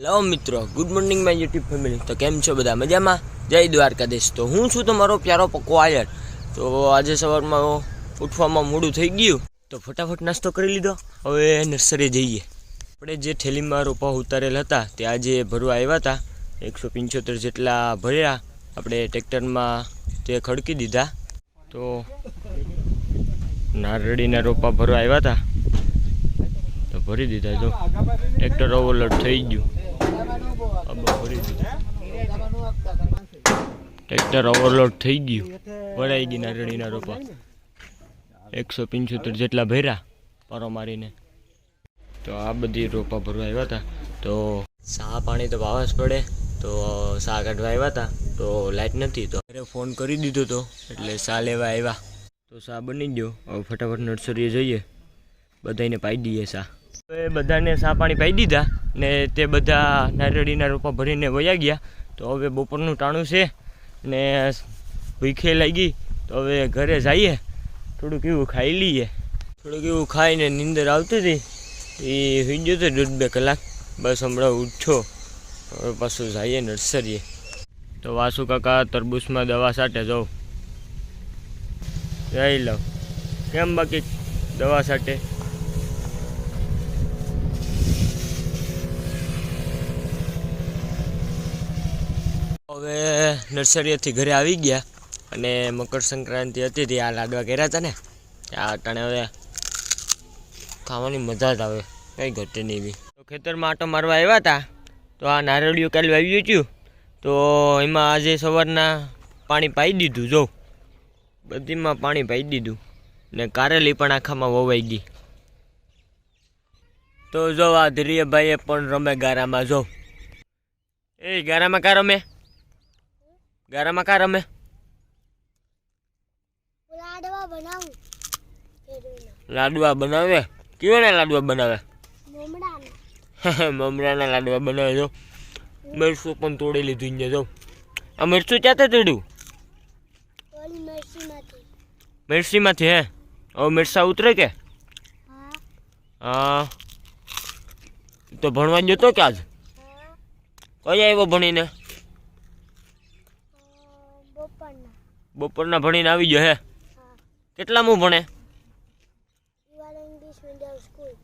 Hello મિત્રો good morning my YouTube family તો કેમ છો બધા? મજામાં? જય દ્વારકાધીશ. તો હું છું તમારો પ્યારો પક્કો આયર. તો આજે સવારમાં ઉઠવામાં મોડું થઈ ગયું. તો ફટાફટ નાસ્તો કરી લીધો. હવે નર્સરી જઈએ. આપણે જે થેલીમાં રોપા ઉતારેલા હતા, તે આજે ભરવા આવ્યા હતા. એકસો પંચોતેર જેટલા ભર્યા. આપણે ટ્રેક્ટરમાં તે ખડકી દીધા. તો નારળીના રોપા ભરવા આવ્યા હતા. તો ભરી દીધા. તો ટ્રેક્ટર ઓવરલોડ થઈ ગયું. ટ્રેક્ટર ઓવરલોડ થઈ ગયું. ભરાઈ ગઈ નારળીના રોપા. એકસો પંચોતેર જેટલા ભર્યા પરો મારીને. તો આ બધી રોપા ભરવા આવ્યા હતા. તો સા પાણી તો વાવા જ પડે. તો સા કાઢવા આવ્યા હતા. તો લાઇટ નથી તો ઘરે ફોન કરી દીધો તો. એટલે સા લેવા આવ્યા. તો સા બની ગયો. હવે ફટાફટ નર્સરીએ જઈએ. બધાને પાઈ દઈએ સા તો એ બધાને સા પાણી પાઈ દીધા. ને તે બધા નારળીના રોપા ભરીને વયા ગયા. તો હવે બપોરનું ટાણું છે ને ભૂખે લાગી. તો હવે ઘરે જઈએ. થોડુંક એવું ખાઈ લઈએ. થોડુંક એવું ખાઈને નીંદર આવતી હતી. એ સુઈ ગયો તો દોઢ બે કલાક. બસ હમણાં ઉઠ્યો. હવે પાછું જઈએ નર્સરીએ. તો વાસુ કાકા તરબૂચમાં દવા સાટે જાઉં જઈ લઉં કેમ બાકી દવા સાટે હવે નર્સરીએથી ઘરે આવી ગયા અને મકર સંક્રાંતિ હતી તે આ લાડવા કર્યા હતા ને, આ તણે હવે ખાવાની મજા જ આવે, કંઈ ઘટે નહીં બી તો ખેતરમાં આટો મારવા આવ્યા હતા, તો આ નારળિયું કાલે આવ્યું હતું તો એમાં આજે સવારના પાણી પાઈ દીધું, જો. બધીમાં પાણી પાઈ દીધું, ને કારેલી પણ આખામાં વવાઈ ગઈ. તો જો આ ધીરીયભાઈએ પણ રમે ગારામાં, જો. એ ગારામાં કા રમે? ગારામાં કા રમે લાડવા બનાવું. લાડવા બનાવે? કેવાના લાડવા બનાવે? મમરાના. લાડવા બનાવે જો. મરસું પણ તોડી લીધું ને જો. આ મરસું ચાતે તોડ્યું? મરસીમાંથી હે? હવે મિરસા ઉતરે કે? હા. તો ભણવા જતો કે આજ કઈ આવ્યો ભણીને? બપોરના ભણીને આવી ગયો હે. હા કેટલામું ભણે? યુવાન ઇંગ્લિશ મીડિયમ સ્કૂલ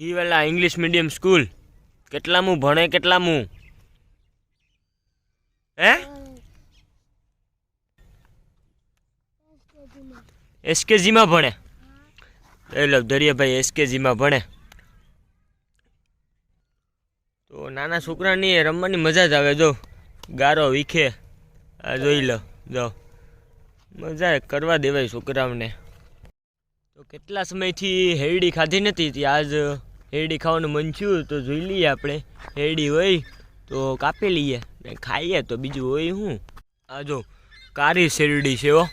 કીવેલા ઇંગ્લિશ મીડિયમ સ્કૂલ કેટલામું ભણે કેટલામું હે? એસકેજીમાં ભણે. એ લો દરિયાભાઈ એસકેજીમાં ભણે. તો નાના છોકરાની રમવાની મજા જ આવે જો. ગારો વીખે. આ જોઈ લો, જો. મજા કરવા દેવાય છોકરાઓને. તો કેટલા સમયથી હેરડી ખાધી નથી આજ હેરડી ખાવાનું મન થયું તો જોઈ લઈએ આપણે. હેરડી હોય તો કાપી લઈએ, ને ખાઈએ તો બીજું હોય શું? આ જો, કારી શેરડી છે હો.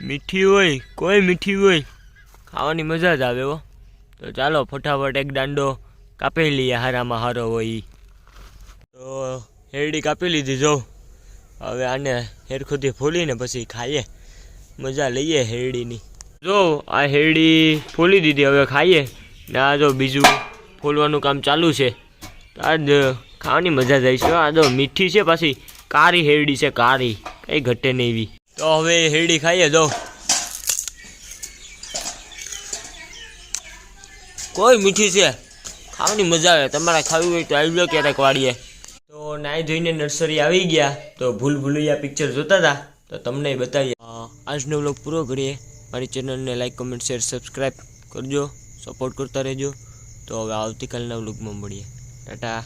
મીઠી હોય, કોઈ મીઠી હોય, ખાવાની મજા જ આવે હો. તો ચાલો, ફટાફટ એક દાંડો કાપી લઈએ, હારામાં હારો હોય. તો હેરડી કાપી લીધી, જો. હવે આને હેરખુદી ફોલીને પછી ખાઈએ. મજા લઈએ હેરડીની. જો, આ હેરડી ફોલી દીધી, હવે ખાઈએ. ને આ જો બીજું ફોલવાનું કામ ચાલુ છે. આ ખાવાની મજા જાય છે. આ જો મીઠી છે પાછી. કારી હેરડી છે, કારી. કંઈ ઘટે નહીં એવી. તો હવે હેરડી ખાઈએ, જો. કોઈ મીઠી છે. ખાવાની મજા આવે. તમારે ખાવી હોય તો આવી જાઓ ક્યારેક વાળીએ તો નાઈ ધોઈને નર્સરી આવી ગયા તો ભૂલ ભૂલૈયા પિક્ચર જોતા હતા તો તમને બતાવીએ. આજનો વ્લોગ પૂરો કરીએ. મારી ચેનલને લાઈક કમેન્ટ શેર સબસ્ક્રાઈબ કરજો. સપોર્ટ કરતા રહેજો. તો હવે આવતીકાલના વ્લોગમાં મળીએ. ટાટા.